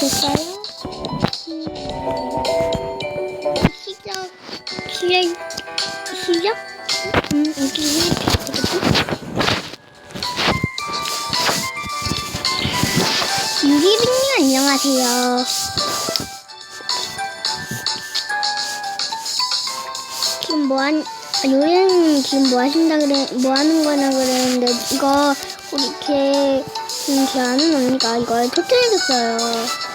됐어요? 시작, 시작, 시작? 음, 이게 이렇게? 유리빈님 안녕하세요. 지금 뭐한 요리님 지금 뭐 하신다 그래 뭐 하는 거나 그랬는데 이거 우리 지금 제 아는 언니가 이걸 터트려줬어요.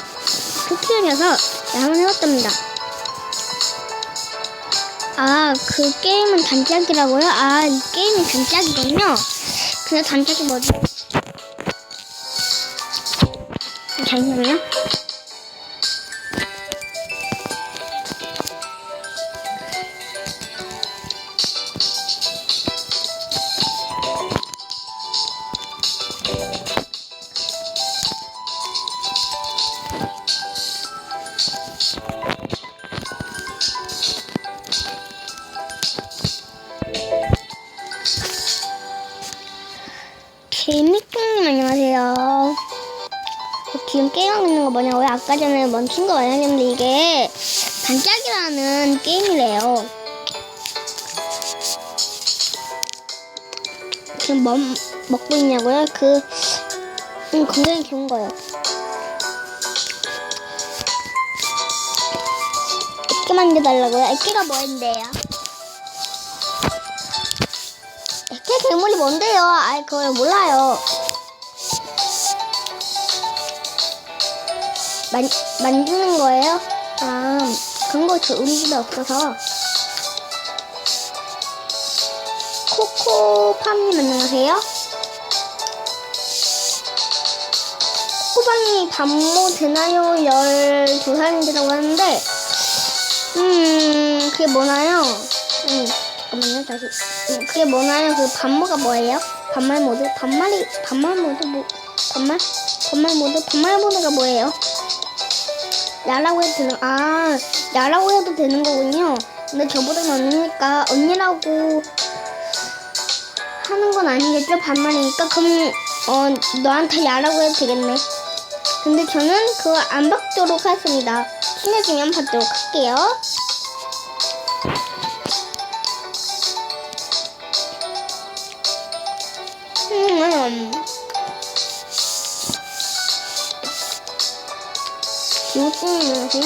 터트려서 한번 해봤답니다. 아, 그 게임은 단짝이라고요? 아, 이 게임이 단짝이군요. 그래서 단짝이 뭐지? 잠시만요. 개미콩님 안녕하세요. 저 지금 게임하고 있는 거 뭐냐고요? 아까 전에 멈춘 거 말했는데 이게 반짝이라는 게임이래요. 지금 뭐 먹고 있냐고요? 그 음, 굉장히 좋은 거예요. 액게 만들어달라고요? 액게가 뭐인데요? 괴물이 뭔데요? 아이 그걸 몰라요. 만, 만드는 거예요? 아, 그런 거저 우리 집에 없어서. 코코팜님 안녕하세요. 코코팜이 반모 되나요? 12살인데라고 하는데, 음, 그게 뭐나요? 음, 잠깐만요, 다시. 음, 그게 뭐나요? 그 반모가 뭐예요? 반말 모드? 반말이, 반말 모드 뭐, 반말? 반말 모드? 반말 모드가 뭐예요? 야라고 해도 되는 아 야라고 해도 되는 거군요. 근데 저보다는 언니니까 언니라고 하는 건 아니겠죠 반말이니까 그럼 어 너한테 야라고 해도 되겠네. 근데 저는 그거 안 받도록 하겠습니다. 친해지면 받도록 할게요. 음. 요즘 안녕하세요.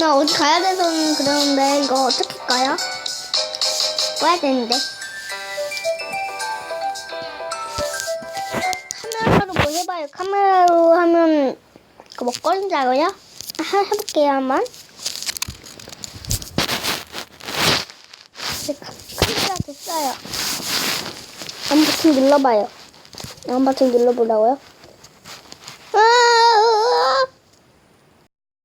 나 어디 가야 돼서는 그러는데 이거 어떻게 가요? 꺼야 되는데. 카메라로 뭐 해봐요. 카메라로 하면 그 먹거리인 줄 알아요? 하, 해볼게요 한번 카메라 됐어요 안 버튼 눌러봐요 안 버튼 눌러보라고요? 아!